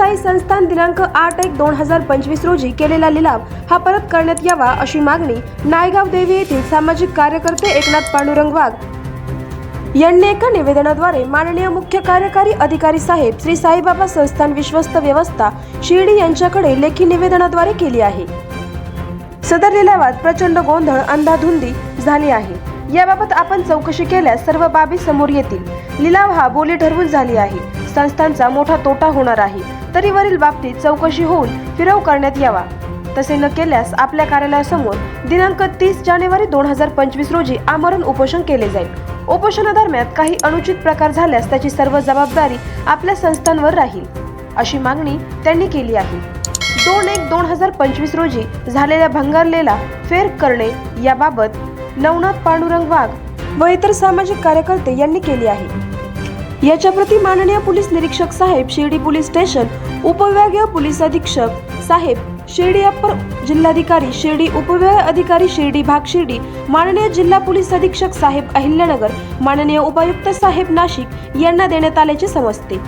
साई संस्थान दिनांक आठ एक दोन हजार पंचवीस रोजी केलेला लिलाव हा परत करण्यात यावा अशी मागणी नायगाव देवी येथील सामाजिक कार्यकर्ते एकनाथ पांडुरंग वाघ यांनी एका निवेदनाद्वारे माननीय मुख्य कार्यकारी अधिकारी साहेब श्री साईबाबा संस्थान विश्वस्त व्यवस्था शिर्डी यांच्याकडे लेखी निवेदनाद्वारे केली आहे. सदर लिलावात प्रचंड गोंधळ अंधाधुंदी झाली आहे. याबाबत आपण चौकशी केल्यास सर्व बाबी समोर येतील. लिलाव हा बोली ठरवून झाली आहे. संस्थांचा मोठा तोटा होणार आहे. तरी वरील बाबतीत चौकशी होऊन फिरव करण्यात यावा. तसे न केल्यास आपल्या कार्यालयासमोर दिनांक तीस जानेवारी दोन हजार पंचवीस रोजी आमरण उपोषण केले जाईल. उपोषणादरम्यान काही अनुचित प्रकार झाल्यास त्याची सर्व जबाबदारी आपल्या संस्थांवर राहील अशी मागणी त्यांनी केली आहे. दोन एक दोन हजार पंचवीस रोजी झालेल्या भंगारलेला फेर करणे याबाबत नवनाथ पांडुरंग वाघ व इतर सामाजिक कार्यकर्ते यांनी केली आहे. याच्या प्रती माननीय पोलीस निरीक्षक साहेब शिर्डी पोलीस स्टेशन उपविभागीय पोलीस अधीक्षक साहेब शिर्डी अप्पर जिल्हाधिकारी शिर्डी उपविभाग अधिकारी शिर्डी भाग शिर्डी माननीय जिल्हा पोलीस अधीक्षक साहेब अहिल्यानगर माननीय उपायुक्त साहेब नाशिक यांना देण्यात आल्याचे समजते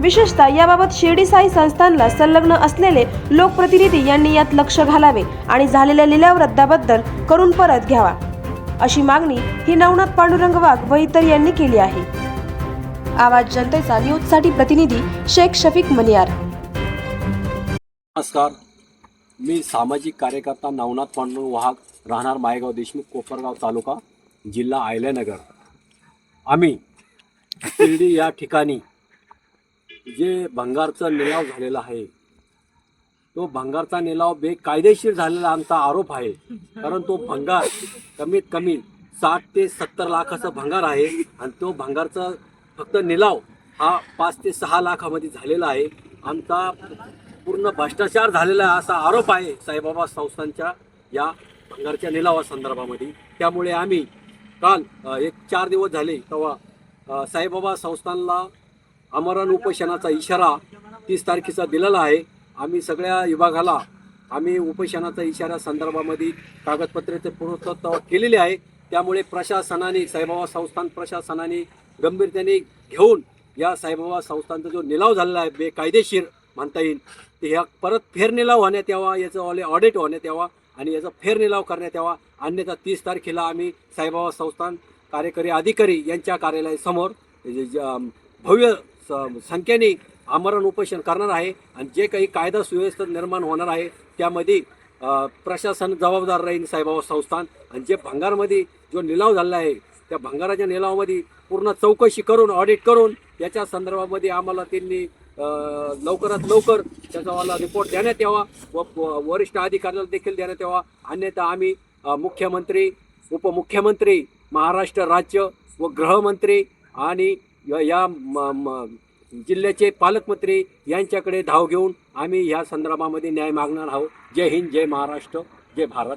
विशेषतः याबाबत शिर्डी साई संस्थानला संलग्न असलेले लोकप्रतिनिधी यांनी यात लक्ष घालावे आणि झालेल्या लिलाव रद्दाबद्दल करून परत घ्यावा. अशी मागणी ही नवनाथ पांडुरंग वाघ व इतर यांनी केली आहे. आवाज जनतेचा न्यूजसाठी प्रतिनिधी शेख शफीक मनियार. नमस्कार. मी सामाजिक कार्यकर्ता नवनाथ पांडुरंग वाहक राहणार मायगाव देशमुख कोपरगाव तालुका जिल्हा आयल्यानगर आम्ही शिर्डी या ठिकाणी जे भंगारचा निलाव झालेला आहे तो भंगारचा निलाव बेकायदेशीर झालेला आमचा आरोप आहे. कारण तो भंगार कमीत कमी साठ ते सत्तर लाखाचा भंगार आहे आणि तो भंगारचा फक्त निलाव हा पाच ते सहा लाखामध्ये झालेला आहे. आमचा पूर्ण भ्रष्टाचार झालेला आहे असा आरोप आहे साईबाबा संस्थांच्या या भंगारच्या निलावा संदर्भामध्ये त्यामुळे आम्ही काल एक चार दिवस झाले तेव्हा साईबाबा संस्थानला आमरण उपोषणाचा इशारा तीस तारखेचा दिलेला आहे. आम्ही सगळ्या विभागाला आम्ही उपोषणाचा इशारा संदर्भामध्ये कागदपत्रे ते पूर्वतत्व केलेले आहे. त्यामुळे प्रशासनाने साईबाबा संस्थान प्रशासनाने गंभीरतेने घेऊन या साईबाबा संस्थांचा जो निलाव झालेला आहे बेकायदेशीर म्हणता येईल ते ह्या परत फेरनिलाव होण्यात यावा याचं ऑले ऑडिट होण्यात यावा आणि याचा फेरनिलाव करण्यात यावा. अन्यथा तीस तारखेला आम्ही साईबाबा संस्थान कार्यकारी अधिकारी यांच्या कार्यालयासमोर भव्य स- संख्येने आमरण उपोषण करणार आहे आणि जे काही कायदा सुव्यवस्था निर्माण होणार आहे त्यामध्ये प्रशासन जबाबदार राहील साईबाबा संस्थान. आणि जे भंगारमध्ये जो निलाव झालेला आहे त्या भंगाराच्या निलावामध्ये पूर्ण चौकशी करून ऑडिट करून याच्या संदर्भामध्ये आम्हाला त्यांनी लवकरात लवकर त्याचावाला रिपोर्ट देण्यात यावा व वरिष्ठ अधिकाऱ्याला देखील देण्यात यावा. अन्यथा आम्ही मुख्यमंत्री उपमुख्यमंत्री महाराष्ट्र राज्य व गृहमंत्री आणि या म- जिल्ह्याचे पालकमंत्री यांच्याकडे धाव घेऊन आम्ही या संदर्भामध्ये न्याय मागणार आहोत. जय हिंद जय महाराष्ट्र जय भारत.